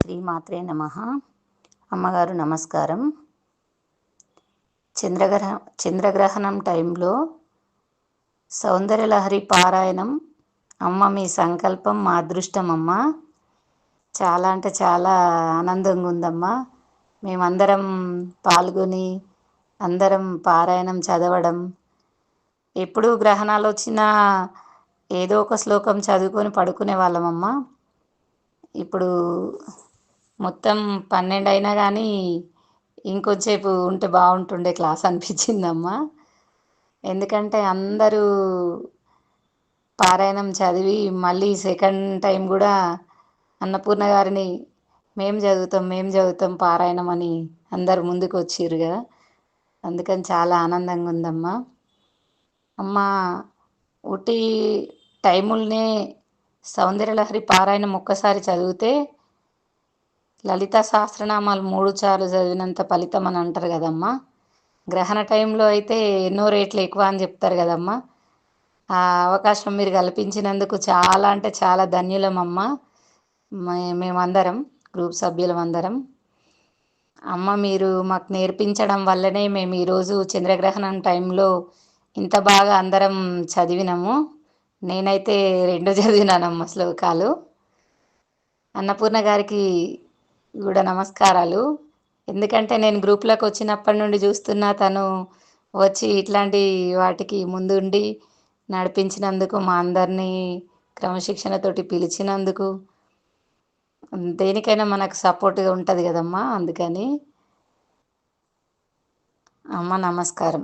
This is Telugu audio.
శ్రీమాత్రే నమ. అమ్మగారు నమస్కారం. చంద్రగ్రహ చంద్రగ్రహణం టైంలో సౌందర్యలహరి పారాయణం అమ్మ మీ సంకల్పం మా అదృష్టం అమ్మ. చాలా అంటే చాలా ఆనందంగా ఉందమ్మా. మేమందరం పాల్గొని అందరం పారాయణం చదవడం. ఎప్పుడు గ్రహణాలు వచ్చినా ఏదో ఒక శ్లోకం చదువుకొని పడుకునే వాళ్ళమమ్మా. ఇప్పుడు మొత్తం పన్నెండు అయినా కానీ ఇంకొంచేపు ఉంటే బాగుంటుండే క్లాస్ అనిపించిందమ్మా. ఎందుకంటే అందరూ పారాయణం చదివి మళ్ళీ సెకండ్ టైం కూడా అన్నపూర్ణ గారిని మేము చదువుతాం మేము చదువుతాం పారాయణం అని అందరు ముందుకు వచ్చిర్రు కదా. అందుకని చాలా ఆనందంగా ఉందమ్మా. అమ్మ ఉట్టి టైముల్నే సౌందర్యలహరి పారాయణం ఒక్కసారి చదివితే లలిత సహస్రనామాలు మూడు సార్లు చదివినంత ఫలితం అని అంటారు కదమ్మా. గ్రహణ టైంలో అయితే ఎన్నో రేట్లు ఎక్కువ అని చెప్తారు కదమ్మా. ఆ అవకాశం మీరు కల్పించినందుకు చాలా అంటే చాలా ధన్యులమమ్మ. మేమందరం గ్రూప్ సభ్యులం అందరం అమ్మ మీరు మాకు నేర్పించడం వల్లనే మేము ఈరోజు చంద్రగ్రహణం టైంలో ఇంత బాగా అందరం చదివినాము. నేనైతే రెండు చదివినానమ్మ శ్లోకాలు. అన్నపూర్ణ గారికి కూడా నమస్కారాలు. ఎందుకంటే నేను గ్రూప్లోకి వచ్చినప్పటి నుండి చూస్తున్నా తను వచ్చి ఇట్లాంటి వాటికి ముందుండి నడిపించినందుకు మా అందరినీ క్రమశిక్షణతోటి పిలిచినందుకు దేనికైనా మనకు సపోర్ట్గా ఉంటుంది కదమ్మా అందుకని. అమ్మ నమస్కారం.